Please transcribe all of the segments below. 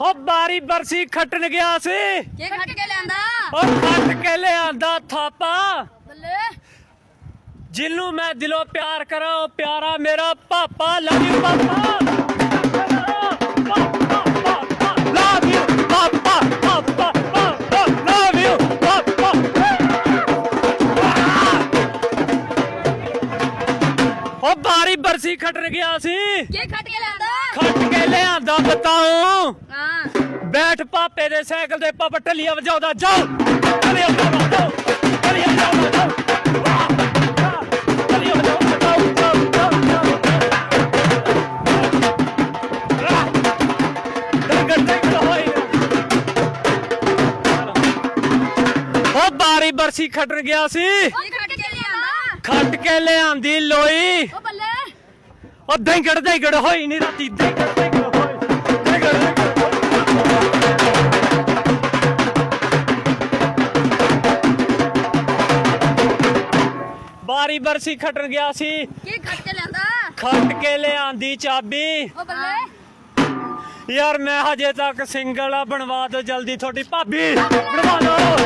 ਹੋ ਬਾਰੀ ਬਰਸੀ ਖੱਟਣ ਗਿਆ ਸੀ। ਕੀ ਖੱਟ ਕੇ ਲਿਆਂਦਾ? ਉਹ ਖੱਟ ਕੇ ਲਿਆਂਦਾ ਥਾਪਾ। ਬੱਲੇ। ਜਿਹਨੂੰ ਮੈਂ ਦਿਲੋਂ ਪਿਆਰ ਕਰਾਂ ਉਹ ਪਿਆਰਾ ਮੇਰਾ ਪਾਪਾ ਲਵ ਯੂ ਪਾਪਾ ਉਹ ਬਾਰੀ ਬਰਸੀ ਖੱਟਣ ਗਿਆ ਸੀ। ਕੀ ਖੱਟ ਕੇ ਲਿਆਂਦਾ? ਖੱਟ ਕੇ ਲਿਆਂਦਾ ਬਤਾਉ। ਬੈਠ ਪਾਪੇ ਦੇ ਸਾਈਕਲ ਦੇ ਪਾਪਾ ਟੱਲੀਆਂ ਵਜਾਉਂਦਾ ਜਾਓ। ਟੱਲੀਆਂ ਵਜਾਉਂਦਾ ਜਾਓ। ਟੱਲੀਆਂ ਵਜਾਉਂਦਾ ਜਾਓ। ਵਾਹ, ਵਾਹ, ਟੱਲੀਆਂ ਵਜਾਉਂਦਾ ਜਾਓ, ਜਾਓ, ਜਾਓ, ਜਾਓ। ਵਾਹ, ਡੰਗਰ ਡੰਗਰ ਹੋਏ ਉਹ ਬਾਰੀ ਬਰਸੀ ਖੱਟਣ ਗਿਆ ਸੀ ਖੱਟ ਕੇ ਲਿਆਂਦਾ। ਖੱਟ ਕੇ ਲਿਆਂਦੀ ਲੋਈ। ਉਹ ਬੱਲੇ। ਉਹ ਡੰਗੜ ਡੰਗੜ ਹੋਈ ਨਹੀਂ ਰਾਤੀ ਡੰਗੜ ਡੰਗੜ ਹੋਈ। ਡੰਗੜ ਡੰਗੜ ਬਾਰੀ ਬਰਸੀ ਖੱਟਣ ਗਿਆ ਸੀ। ਕੀ ਖੱਟ ਕੇ ਲਿਆਂਦਾ? ਖੱਟ ਕੇ ਲਿਆਂਦੀ ਚਾਬੀ। ਉਹ ਬੱਲੇ। ਯਾਰ ਮੈਂ ਹਜੇ ਤੱਕ ਸਿੰਗਲ ਆ ਬਣਵਾ ਦਿਓ ਜਲਦੀ ਤੁਹਾਡੀ ਭਾਬੀ। ਬਣਵਾ ਲਓ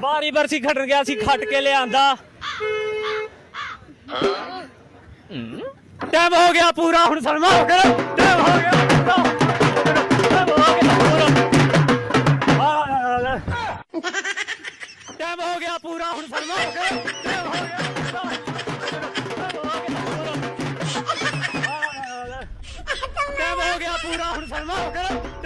ਬਾਰੀ ਬਰਸੀ ਖੱਟਣ ਗਿਆ ਸੀ ਖੱਟ ਕੇ ਲਿਆਂਦਾ। ਟਾਈਮ ਹੋ ਗਿਆ ਪੂਰਾ ਹੁਣ ਸਲਮਾ ਹੋ ਗਿਆ ਟਾਈਮ ਹੋ ਗਿਆ। ਟਾਈਮ ਹੋ ਗਿਆ ਪੂਰਾ, ਹੁਣ ਸਲਮਾ ਹੋ ਗਿਆ। ਟਾਈਮ ਹੋ ਗਿਆ ਪੂਰਾ ਹੋ ਗਿਆ ਪੂਰਾ, ਹੁਣ ਸਲਮਾ ਹੋ ਗਿਆ।